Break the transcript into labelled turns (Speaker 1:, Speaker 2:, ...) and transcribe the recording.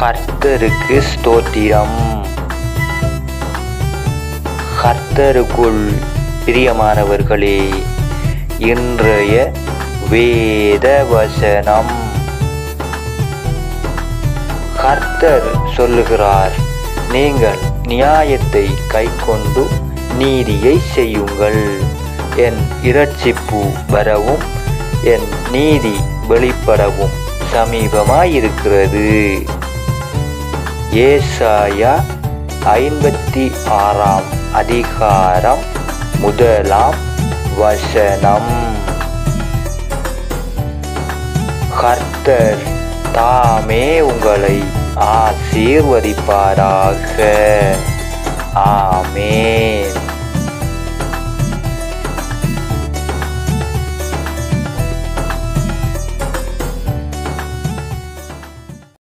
Speaker 1: கர்த்தருக்கு ஸ்தோத்திரம். கர்த்தருக்குள் பிரியமானவர்களே இன்றைய வேத வசனம் கர்த்தர் சொல்லுகிறார் நீங்கள் நியாயத்தை கைக்கொண்டு நீதியை செய்யுங்கள். என் இரட்சிப்பு வரவும் என் நீதி வெளிப்படவும் சமீபமாயிருக்கிறது. ஏசாயா ஐம்பத்தி ஆறாம் அதிகாரம் முதலாம் வசனம். கர்த்தர் தாமே உங்களை ஆசீர்வதிப்பாராக. ஆமேன்.